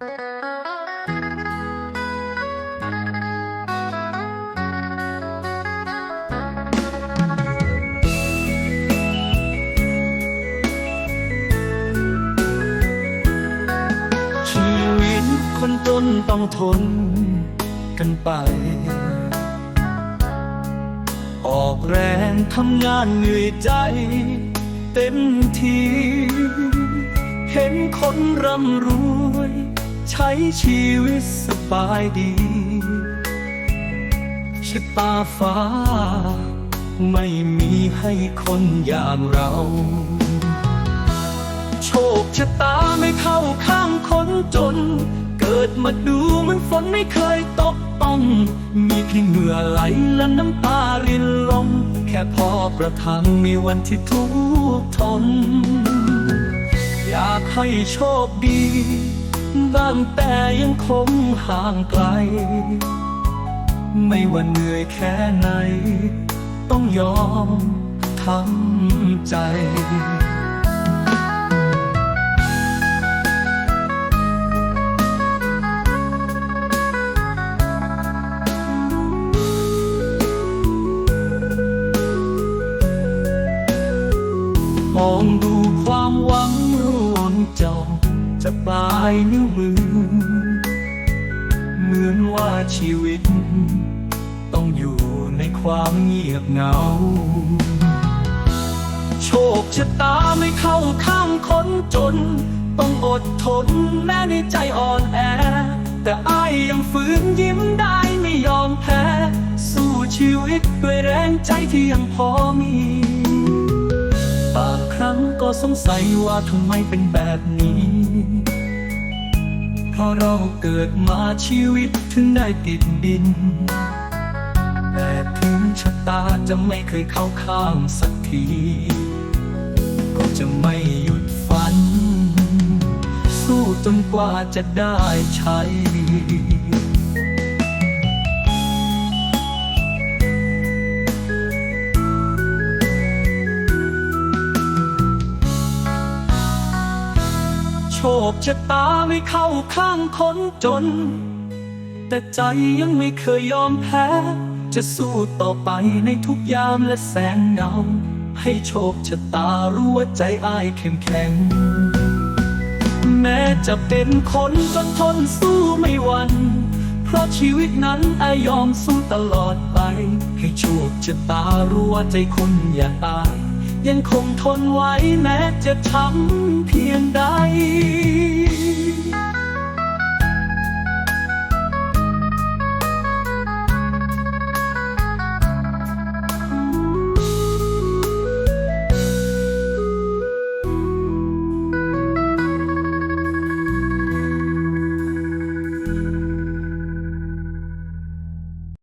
ชีวิตคนจนต้องทนกันไป ออกแรงทำงานเหนื่อยใจเต็มที เห็นคนร่ำรวย ใช้ชีวิตสบายดีชะตาฟ้า ไม่มีให้คนอย่างเรา โชคชะตาไม่เข้าข้างคนจน เกิดมาดูเหมันฝนไม่เคยตกต้อง มีเพียงเหงื่อไหลและน้ำตารินลง แค่พอประทังมีวันที่ทุกข์ทน อยากให้โชคดี บ้างแต่ยังคงห่างไกล ไม่ว่าเหนื่อยแค่ไหน ต้องยอมทำใจมองดูความหวังร่วงจอง จะปลายนิ้วมือ เหมือนว่าชีวิต ต้องอยู่ในความเงียบเหงา โชคชะตาไม่เข้าข้างคนจน ต้องอดทนแม้ในใจอ่อนแอ แต่อ้ายยังฝืนยิ้มได้ไม่ยอมแพ้ สู้ชีวิตด้วยแรงใจที่ยังพอมีบางครั้งก็สงสัยว่าทำไมเป็นแบบนี้ ราะเราเกิดมาชีวิตถึงได้ติดดิน แต่ถึงชะตาจะไม่เคยเข้าข้างสักที ก็จะไม่หยุดฝัน สู้จนกว่าจะได้ใช้ คชะตาไม่เข้าข้างคนจน แต่ใจยังไม่เคยยอมแพ้ จะสู้ต่อไปในทุกยามและแสงเงาให้โชคชะตารู้ว่าใจอ้ายเข้มแข็ง แม้จะเป็นคนจนทนสู้ไม่หวันเพราะชีวิตนั้นอายยอมสู้ตลอดไป ให้โชคชะตารู้ว่าใจคนอย่าตาย ยังคงทนไว้แม้จะช้ำเพียงใด